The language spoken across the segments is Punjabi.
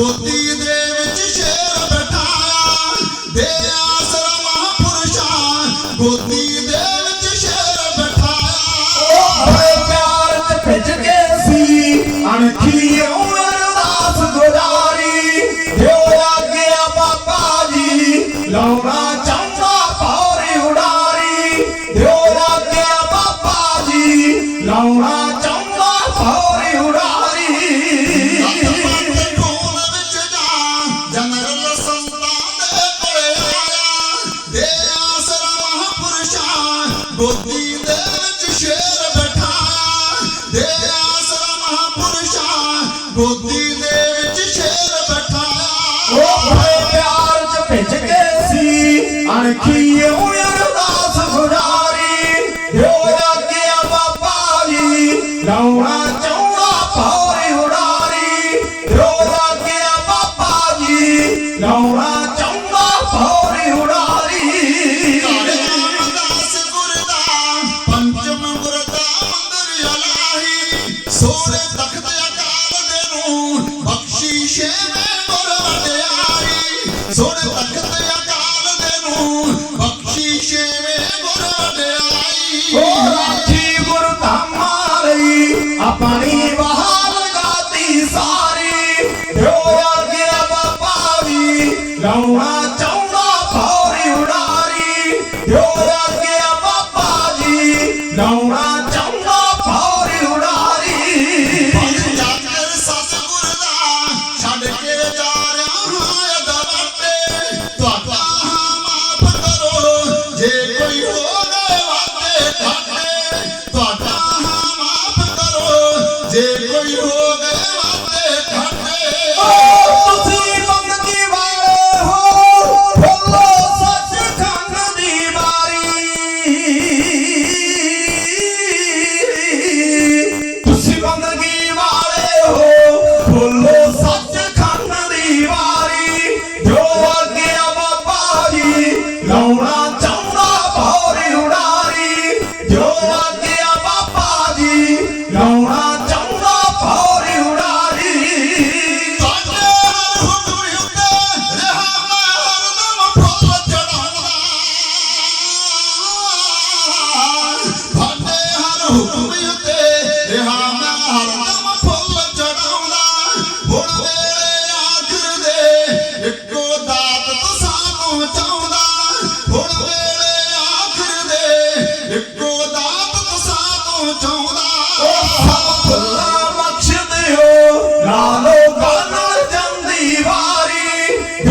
ਗੋਦੀ ਦੇ ਵਿੱਚ ਸ਼ੇਰ ਬਿਠਾਇਆ ਦੇ ਆਸਰਾ ਮਹਾਪੁਰਸ਼ਾ ਗੋਦੀ ਦੇ ਗੋਦੀ ਦੇ ਵਿੱਚ ਸ਼ੇਰ ਬੈਠਾ, ਦੇ ਆਸਰਾ ਮਹਾਪੁਰਸ਼ਾ ਗੋਦੀ ਦੇ ਵਿੱਚ ਸ਼ੇਰ ਬੈਠਾ। ਉਹ ਭਏ ਪਿਆਰ ਚ ਭਿੱਜ ਕੇ ਸੀ, ਅਣਖੀ ਹੋਈ Não há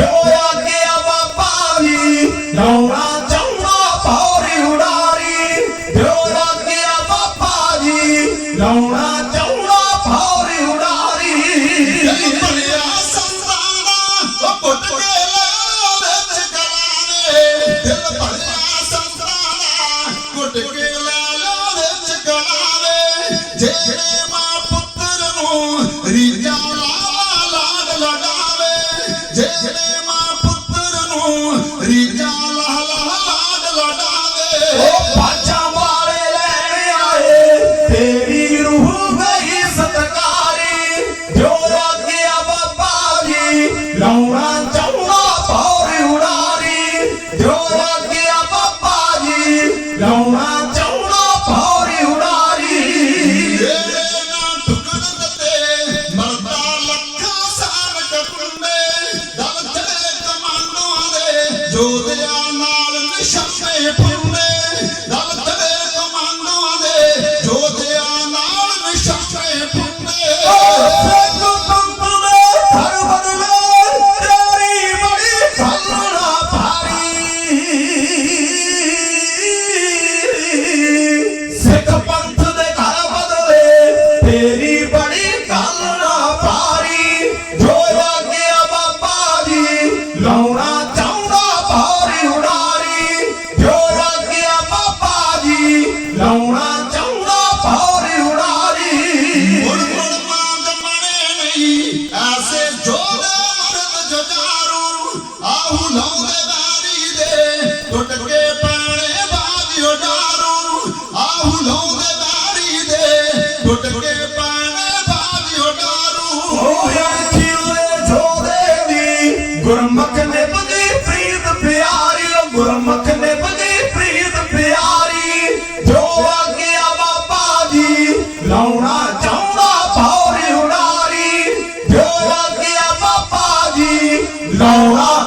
ਹੋਇਆ ਗਿਆ ਬਾਬਾ ਵੀ। ਡੋਣਾ ਚੰਗਾ ਪੌੜੀ ਉਡਾਰੀ। ਡੋਣਾ ਗਿਆ ਬਾਬਾ ਜੀ। ਡੋਣਾ ਚੰਗਾ ਪੌੜੀ ਉਡਾਰੀ। ਬਣਿਆ ਸੰਤਾਨਾ, ਉਹ ਪੁੱਟ ਕੇ ਲੈ ਵਿੱਚ ਗਲਾਣੇ ਦਿਲ ਭਰਿਆ ਸੰਤਾਨਾ ਕੁੱਟ ਕੇ ਕੇ ਪਾਣੇ ਪ੍ਰੀਤ ਪਿਆਰੀ, ਓ ਨੇ ਬਦੀ ਪ੍ਰੀਤ ਪਿਆਰੀ। ਜੋ ਬਾਬਾ ਜੀ, ਲਾਉਣਾ ਚਾਹੁੰਦਾ ਭੌਰੀ ਉਡਾਰੀ ਜੋ ਬਾਬਾ ਜੀ, ਲਾਉਣਾ